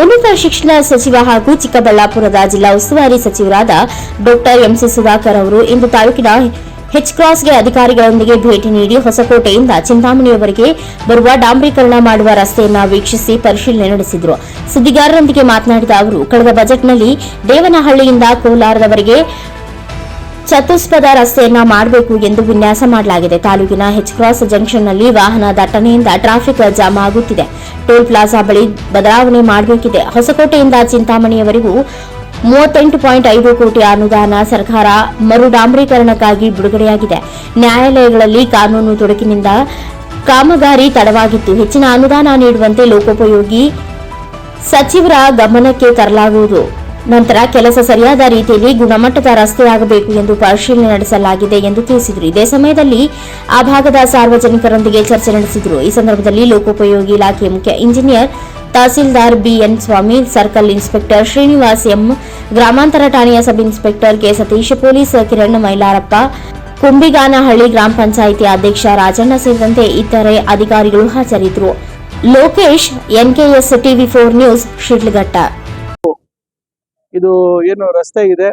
ಉನ್ನತ ಶಿಕ್ಷಣ ಸಚಿವ ಹಾಗೂ ಚಿಕ್ಕಬಳ್ಳಾಪುರದ ಜಿಲ್ಲಾ ಉಸ್ತುವಾರಿ ಸಚಿವರಾದ ಡಾಕ್ಟರ್ ಎಂಸಿ ಸುಧಾಕರ್ ಅವರು ಇಂದು ತಾಲೂಕಿನ ಹೆಚ್ ಕ್ರಾಸ್ಗೆ ಅಧಿಕಾರಿಗಳೊಂದಿಗೆ ಭೇಟಿ ನೀಡಿ ಹೊಸಕೋಟೆಯಿಂದ ಚಿಂತಾಮಣಿಯವರೆಗೆ ಬರುವ ಡಾಂಬರೀಕರಣ ಮಾಡುವ ರಸ್ತೆಯನ್ನು ವೀಕ್ಷಿಸಿ ಪರಿಶೀಲನೆ ನಡೆಸಿದರು. ಸುದ್ದಿಗಾರರೊಂದಿಗೆ ಮಾತನಾಡಿದ ಅವರು, ಕಳೆದ ಬಜೆಟ್ನಲ್ಲಿ ದೇವನಹಳ್ಳಿಯಿಂದ ಕೋಲಾರದವರೆಗೆ ಚತುಷ್ಪಥ ರಸ್ತೆಯನ್ನ ಮಾಡಬೇಕು ಎಂದು ವಿನ್ಯಾಸ ಮಾಡಲಾಗಿದೆ. ತಾಲೂಕಿನ ಹೆಚ್ ಕ್ರಾಸ್ ಜಂಕ್ಷನ್ನಲ್ಲಿ ವಾಹನ ದಟ್ಟಣೆಯಿಂದ ಟ್ರಾಫಿಕ್ ಜಾಮ್ ಆಗುತ್ತಿದೆ. ಟೋಲ್ ಪ್ಲಾಜಾ ಬಳಿ ಬದಲಾವಣೆ ಮಾಡಬೇಕಿದೆ. ಹೊಸಕೋಟೆಯಿಂದ ಚಿಂತಾಮಣಿಯವರೆಗೂ ಮೂವತ್ತೆಂಟು ಪಾಯಿಂಟ್ ಐದು ಕೋಟಿ ಅನುದಾನ ಸರ್ಕಾರ ಮರು ಡಾಂಬರೀಕರಣಕ್ಕಾಗಿ ಬಿಡುಗಡೆಯಾಗಿದೆ. ನ್ಯಾಯಾಲಯಗಳಲ್ಲಿ ಕಾನೂನು ತೊಡಕಿನಿಂದ ಕಾಮಗಾರಿ ತಡವಾಗಿತ್ತು. ಹೆಚ್ಚಿನ ಅನುದಾನ ನೀಡುವಂತೆ ಲೋಕೋಪಯೋಗಿ ಸಚಿವರ ಗಮನಕ್ಕೆ ತರಲಾಗುವುದು. ನಂತರ ಕೆಲಸ ಸರಿಯಾದ ರೀತಿಯಲ್ಲಿ ಗುಣಮಟ್ಟದ ರಸ್ತೆಯಾಗಬೇಕು ಎಂದು ಪರಿಶೀಲನೆ ನಡೆಸಲಾಗಿದೆ ಎಂದು ತಿಳಿಸಿದರು. ಇದೇ ಸಮಯದಲ್ಲಿ ಆ ಭಾಗದ ಸಾರ್ವಜನಿಕರೊಂದಿಗೆ ಚರ್ಚೆ ನಡೆಸಿದರು. ಈ ಸಂದರ್ಭದಲ್ಲಿ ಲೋಕೋಪಯೋಗಿ ಇಲಾಖೆ ಮುಖ್ಯ engineer tahsildar B N Swamy, circle inspector Srinivas M, ಗ್ರಾಮಾಂತರ ಠಾಣೆಯ sub inspector K Satish, police Kiran Mailarappa, Kumbiganahalli ಗ್ರಾಮ ಪಂಚಾಯಿತಿ ಅಧ್ಯಕ್ಷ ರಾಜಣ್ಣ ಸೇರಿದಂತೆ ಇತರೆ ಅಧಿಕಾರಿಗಳು ಹಾಜರಿದ್ದರು. Lokesh N K S TV four news, Shidlaghatta. ಇದು ಏನು ರಸ್ತೆ ಇದೆ.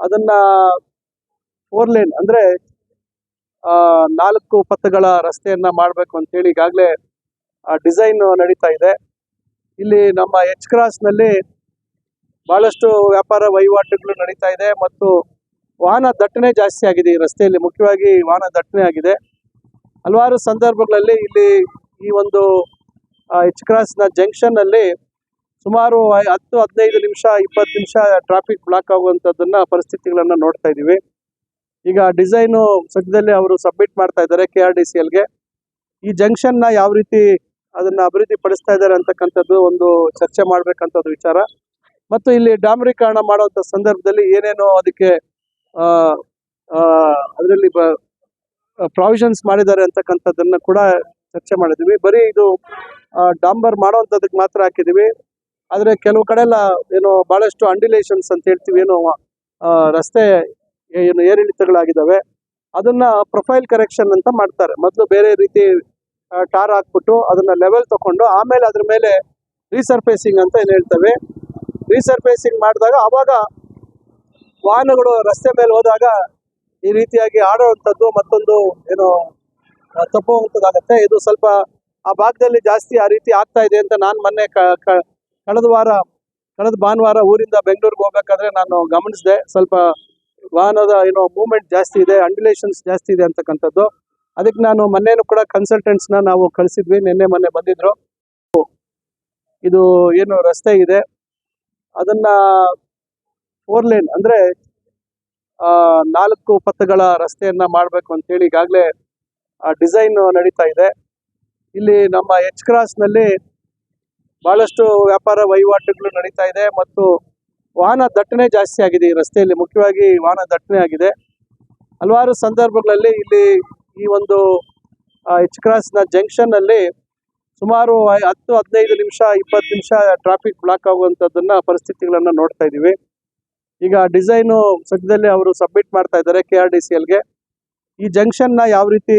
ಅದನ್ನ ಫೋರ್ ಲೇನ್ ಅಂದ್ರೆ ಆ, ನಾಲ್ಕು ಪಥಗಳ ರಸ್ತೆಯನ್ನ ಮಾಡಬೇಕು ಅಂತೇಳಿ ಈಗಾಗಲೇ ಡಿಸೈನ್ ನಡೀತಾ ಇದೆ. ಇಲ್ಲಿ ನಮ್ಮ ಎಚ್ ಕ್ರಾಸ್ನಲ್ಲಿ ಬಹಳಷ್ಟು ವ್ಯಾಪಾರ ವಹಿವಾಟುಗಳು ನಡೀತಾ ಇದೆ ಮತ್ತು ವಾಹನ ದಟ್ಟಣೆ ಜಾಸ್ತಿ ಆಗಿದೆ ಈ ರಸ್ತೆಯಲ್ಲಿ. ಮುಖ್ಯವಾಗಿ ವಾಹನ ದಟ್ಟಣೆ ಆಗಿದೆ. ಹಲವಾರು ಸಂದರ್ಭಗಳಲ್ಲಿ ಇಲ್ಲಿ ಈ ಒಂದು ಎಚ್ ಕ್ರಾಸ್ನ ಜಂಕ್ಷನ್ನಲ್ಲಿ ಸುಮಾರು ಹತ್ತು, ಹದಿನೈದು ನಿಮಿಷ, ಇಪ್ಪತ್ತು ನಿಮಿಷ ಟ್ರಾಫಿಕ್ ಬ್ಲಾಕ್ ಆಗುವಂಥದ್ದನ್ನ ಪರಿಸ್ಥಿತಿಗಳನ್ನ ನೋಡ್ತಾ ಇದ್ದೀವಿ. ಈಗ ಡಿಸೈನು ಸದ್ಯದಲ್ಲೇ ಅವರು ಸಬ್ಮಿಟ್ ಮಾಡ್ತಾ ಇದ್ದಾರೆ ಕೆ ಆರ್ ಡಿ ಸಿ ಎಲ್ಗೆ ಈ ಜಂಕ್ಷನ್ನ ಯಾವ ರೀತಿ ಅದನ್ನ ಅಭಿವೃದ್ಧಿ ಪಡಿಸ್ತಾ ಇದ್ದಾರೆ ಅಂತಕ್ಕಂಥದ್ದು ಒಂದು ಚರ್ಚೆ ಮಾಡಬೇಕಂಥದ್ದು ವಿಚಾರ. ಮತ್ತು ಇಲ್ಲಿ ಡಾಮರೀಕರಣ ಮಾಡುವಂಥ ಸಂದರ್ಭದಲ್ಲಿ ಏನೇನೋ ಅದಕ್ಕೆ ಅದರಲ್ಲಿ ಪ್ರಾವಿಷನ್ಸ್ ಮಾಡಿದ್ದಾರೆ ಅಂತಕ್ಕಂಥದ್ದನ್ನ ಕೂಡ ಚರ್ಚೆ ಮಾಡಿದ್ವಿ ಬರೀ ಇದು ಡಾಂಬರ್ ಮಾಡೋವಂಥದ್ದಕ್ಕೆ ಮಾತ್ರ ಹಾಕಿದೀವಿ ಆದ್ರೆ ಕೆಲವು ಕಡೆ ಎಲ್ಲ ಏನು ಬಹಳಷ್ಟು ಅಂಡಿಲೇಷನ್ಸ್ ಅಂತ ಹೇಳ್ತೀವಿ, ಏನು ರಸ್ತೆ, ಏನು ಏರಿಳಿತಗಳಾಗಿದ್ದಾವೆ ಅದನ್ನ ಪ್ರೊಫೈಲ್ ಕರೆಕ್ಷನ್ ಅಂತ ಮಾಡ್ತಾರೆ. ಮೊದಲು ಬೇರೆ ರೀತಿ ಟಾರ್ ಹಾಕ್ಬಿಟ್ಟು ಅದನ್ನ ಲೆವೆಲ್ ತಗೊಂಡು ಆಮೇಲೆ ಅದ್ರ ಮೇಲೆ ರೀಸರ್ಫೇಸಿಂಗ್ ಅಂತ ಏನು ಹೇಳ್ತವೆ. ರೀಸರ್ಫೇಸಿಂಗ್ ಮಾಡಿದಾಗ ಅವಾಗ ವಾಹನಗಳು ರಸ್ತೆ ಮೇಲೆ ಹೋದಾಗ ಈ ರೀತಿಯಾಗಿ ಆಡೋವಂಥದ್ದು ಮತ್ತೊಂದು ಏನು ತಪ್ಪುವಂಥದ್ದಾಗತ್ತೆ. ಇದು ಸ್ವಲ್ಪ ಆ ಭಾಗದಲ್ಲಿ ಜಾಸ್ತಿ ಆ ರೀತಿ ಆಗ್ತಾ ಇದೆ ಅಂತ ನಾನು ಮೊನ್ನೆ ಕಳೆದ ವಾರ, ಕಳೆದ ಭಾನುವಾರ ಊರಿಂದ ಬೆಂಗಳೂರಿಗೆ ಹೋಗ್ಬೇಕಾದ್ರೆ ನಾನು ಗಮನಿಸಿದೆ. ಸ್ವಲ್ಪ ವಾಹನದ ಏನೋ ಮೂವ್ಮೆಂಟ್ ಜಾಸ್ತಿ ಇದೆ ಅಂಡ್ಯುಲೇಷನ್ಸ್ ಜಾಸ್ತಿ ಇದೆ ಅಂತಕ್ಕಂಥದ್ದು. ಅದಕ್ಕೆ ನಾನು ಮೊನ್ನೆನೂ ಕೂಡ ಕನ್ಸಲ್ಟೆಂಟ್ಸ್ನ ನಾವು ಕಳಿಸಿದ್ವಿ, ನಿನ್ನೆ ಮೊನ್ನೆ ಬಂದಿದ್ರು. ಇದು ಏನು ರಸ್ತೆ ಇದೆ. ಅದನ್ನ ಫೋರ್ ಲೇನ್ ಅಂದ್ರೆ ನಾಲ್ಕು ಪಥಗಳ ರಸ್ತೆಯನ್ನ ಮಾಡಬೇಕು ಅಂತೇಳಿ ಈಗಾಗಲೇ ಡಿಸೈನ್ ನಡೀತಾ ಇದೆ. ಇಲ್ಲಿ ನಮ್ಮ ಎಚ್ ಕ್ರಾಸ್ನಲ್ಲಿ ಬಹಳಷ್ಟು ವ್ಯಾಪಾರ ವಹಿವಾಟುಗಳು ನಡೀತಾ ಇದೆ ಮತ್ತು ವಾಹನ ದಟ್ಟಣೆ ಜಾಸ್ತಿ ಆಗಿದೆ ಈ ರಸ್ತೆಯಲ್ಲಿ. ಮುಖ್ಯವಾಗಿ ವಾಹನ ದಟ್ಟಣೆ ಆಗಿದೆ. ಹಲವಾರು ಸಂದರ್ಭಗಳಲ್ಲಿ ಇಲ್ಲಿ ಈ ಒಂದು ಎಚ್ ಕ್ರಾಸ್ನ ಜಂಕ್ಷನ್ನಲ್ಲಿ ಸುಮಾರು ಹತ್ತು, ಹದಿನೈದು ನಿಮಿಷ, ಇಪ್ಪತ್ತು ನಿಮಿಷ ಟ್ರಾಫಿಕ್ ಬ್ಲಾಕ್ ಆಗುವಂಥದ್ದನ್ನು ಪರಿಸ್ಥಿತಿಗಳನ್ನ ನೋಡ್ತಾ ಇದ್ದೀವಿ. ಈಗ ಡಿಸೈನು ಸದ್ಯದಲ್ಲಿ ಅವರು ಸಬ್ಮಿಟ್ ಮಾಡ್ತಾ ಇದ್ದಾರೆ ಕೆ ಆರ್ ಡಿ ಸಿ ಎಲ್ಗೆ ಈ ಜಂಕ್ಷನ್ನ ಯಾವ ರೀತಿ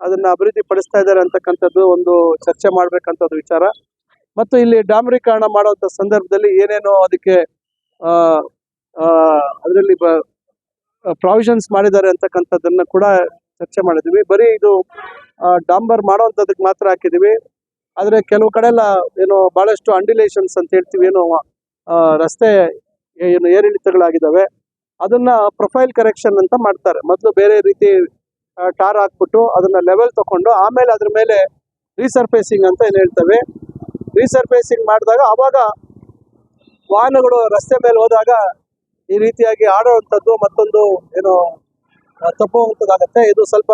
ಅದನ್ನ ಅಭಿವೃದ್ಧಿ ಪಡಿಸ್ತಾ ಇದ್ದಾರೆ ಅಂತಕ್ಕಂಥದ್ದು ಒಂದು ಚರ್ಚೆ ಮಾಡಬೇಕಂಥದ್ದು ವಿಚಾರ. ಮತ್ತು ಇಲ್ಲಿ ಡಾಂಬರೀಕರಣ ಮಾಡುವಂತ ಸಂದರ್ಭದಲ್ಲಿ ಏನೇನೋ ಅದಕ್ಕೆ ಅದರಲ್ಲಿ ಪ್ರಾವಿಷನ್ಸ್ ಮಾಡಿದ್ದಾರೆ ಅಂತಕ್ಕಂಥದ್ದನ್ನ ಕೂಡ ಚರ್ಚೆ ಮಾಡಿದ್ವಿ ಬರೀ ಇದು ಡಾಂಬರ್ ಮಾಡುವಂಥದ್ದಕ್ಕೆ ಮಾತ್ರ ಹಾಕಿದೀವಿ ಆದರೆ ಕೆಲವು ಕಡೆ ಎಲ್ಲ ಏನು ಬಹಳಷ್ಟು ಅಂಡಿಲೇಷನ್ಸ್ ಅಂತ ಹೇಳ್ತೀವಿ. ಏನು ಆ, ರಸ್ತೆ ಏನು ಏರಿಳಿತಗಳಾಗಿದ್ದಾವೆ. ಅದನ್ನ ಪ್ರೊಫೈಲ್ ಕರೆಕ್ಷನ್ ಅಂತ ಮಾಡ್ತಾರೆ. ಮೊದಲು ಬೇರೆ ರೀತಿ ಟಾರ್ ಹಾಕ್ಬಿಟ್ಟು ಅದನ್ನ ಲೆವೆಲ್ ತಗೊಂಡು ಆಮೇಲೆ ಅದ್ರ ಮೇಲೆ ರೀಸರ್ಫೇಸಿಂಗ್ ಅಂತ ಏನು ಹೇಳ್ತೇವೆ? ರೀಸರ್ಫೇಸಿಂಗ್ ಮಾಡಿದಾಗ ಅವಾಗ ವಾಹನಗಳು ರಸ್ತೆ ಮೇಲೆ ಹೋದಾಗ ಈ ರೀತಿಯಾಗಿ ಆಡುವಂಥದ್ದು ಮತ್ತೊಂದು ಏನು ತಪ್ಪುವಂಥದ್ದಾಗತ್ತೆ ಇದು ಸ್ವಲ್ಪ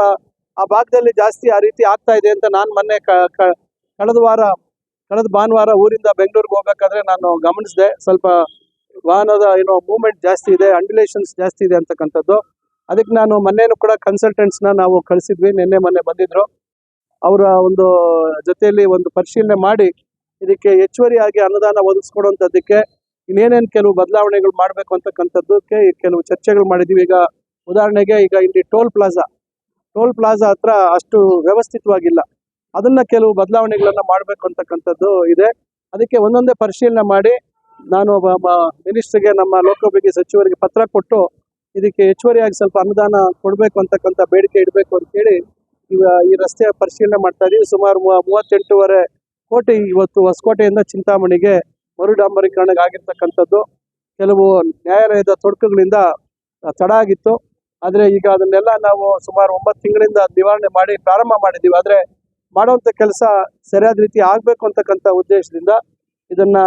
ಆ ಭಾಗದಲ್ಲಿ ಜಾಸ್ತಿ ಆ ರೀತಿ ಆಗ್ತಾ ಇದೆ ಅಂತ ನಾನು ಮೊನ್ನೆ ಕಳೆದ ವಾರ, ಕಳೆದ ಭಾನುವಾರ ಊರಿಂದ ಬೆಂಗಳೂರಿಗೆ ಹೋಗ್ಬೇಕಾದ್ರೆ ನಾನು ಗಮನಿಸಿದೆ. ಸ್ವಲ್ಪ ವಾಹನದ ಏನೋ ಮೂವ್ಮೆಂಟ್ ಜಾಸ್ತಿ ಇದೆ ಅಂಡ್ಯುಲೇಷನ್ಸ್ ಜಾಸ್ತಿ ಇದೆ ಅಂತಕ್ಕಂಥದ್ದು. ಅದಕ್ಕೆ ನಾನು ಮೊನ್ನೆನೂ ಕೂಡ ಕನ್ಸಲ್ಟೆಂಟ್ಸ್ನ ನಾವು ಕಳಿಸಿದ್ವಿ. ನಿನ್ನೆ ಮೊನ್ನೆ ಬಂದಿದ್ರು. ಅವರ ಒಂದು ಜೊತೆಯಲ್ಲಿ ಒಂದು ಪರಿಶೀಲನೆ ಮಾಡಿ ಇದಕ್ಕೆ ಹೆಚ್ಚುವರಿಯಾಗಿ ಅನುದಾನ ಒದಗಿಸ್ಕೊಡುವಂಥದ್ದಕ್ಕೆ ಇನ್ನೇನೇನು ಕೆಲವು ಬದಲಾವಣೆಗಳು ಮಾಡಬೇಕು ಅಂತಕ್ಕಂಥದ್ದಕ್ಕೆ ಕೆಲವು ಚರ್ಚೆಗಳು ಮಾಡಿದ್ದೀವಿ. ಈಗ ಉದಾಹರಣೆಗೆ ಈಗ ಇಲ್ಲಿ ಟೋಲ್ ಪ್ಲಾಜಾ. ಟೋಲ್ ಪ್ಲಾಜಾ ಹತ್ರ ಅಷ್ಟು ವ್ಯವಸ್ಥಿತವಾಗಿಲ್ಲ. ಅದನ್ನ ಕೆಲವು ಬದಲಾವಣೆಗಳನ್ನು ಮಾಡಬೇಕು ಅಂತಕ್ಕಂಥದ್ದು ಇದೆ. ಅದಕ್ಕೆ ಒಂದೊಂದೇ ಪರಿಶೀಲನೆ ಮಾಡಿ ನಾನು ಮಿನಿಸ್ಟ್ರಿಗೆ, ನಮ್ಮ ಲೋಕೋಪಯೋಗಿ ಸಚಿವರಿಗೆ ಪತ್ರ ಕೊಟ್ಟು ಇದಕ್ಕೆ ಹೆಚ್ಚುವರಿಯಾಗಿ ಸ್ವಲ್ಪ ಅನುದಾನ ಕೊಡಬೇಕು ಅಂತಕ್ಕಂಥ ಬೇಡಿಕೆ ಇಡಬೇಕು ಅಂತೇಳಿ ಈ ರಸ್ತೆಯ ಪರಿಶೀಲನೆ ಮಾಡ್ತಾ ಇದೀವಿ. ಸುಮಾರು ಮೂವ- ಮೂವತ್ತೆಂಟೂವರೆ ಕೋಟಿ ಇವತ್ತು ಹೊಸಕೋಟೆಯಿಂದ ಚಿಂತಾಮಣಿಗೆ ಮರು ಡಾಂಬರೀಕರಣಕ್ಕೆ ಆಗಿರ್ತಕ್ಕಂಥದ್ದು ಕೆಲವು ನ್ಯಾಯಾಲಯದ ತೊಡಕುಗಳಿಂದ ತಡ ಆಗಿತ್ತು. ಆದರೆ ಈಗ ಅದನ್ನೆಲ್ಲ ನಾವು ಸುಮಾರು ಒಂಬತ್ತು ತಿಂಗಳಿಂದ ನಿವಾರಣೆ ಮಾಡಿ, ಪ್ರಾರಂಭ ಮಾಡಿದ್ದೀವಿ. ಆದರೆ ಮಾಡುವಂಥ ಕೆಲಸ ಸರಿಯಾದ ರೀತಿ ಆಗಬೇಕು ಅಂತಕ್ಕಂಥ ಉದ್ದೇಶದಿಂದ ಇದನ್ನ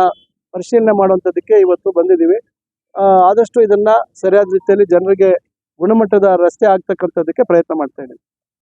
ಪರಿಶೀಲನೆ ಮಾಡುವಂಥದ್ದಕ್ಕೆ ಇವತ್ತು ಬಂದಿದ್ದೀವಿ. ಆದಷ್ಟು ಇದನ್ನ ಸರಿಯಾದ ರೀತಿಯಲ್ಲಿ ಜನರಿಗೆ ಗುಣಮಟ್ಟದ ರಸ್ತೆ ಆಗ್ತಕ್ಕಂಥದ್ದಕ್ಕೆ ಪ್ರಯತ್ನ ಮಾಡ್ತಾ ಇದ್ದೀವಿ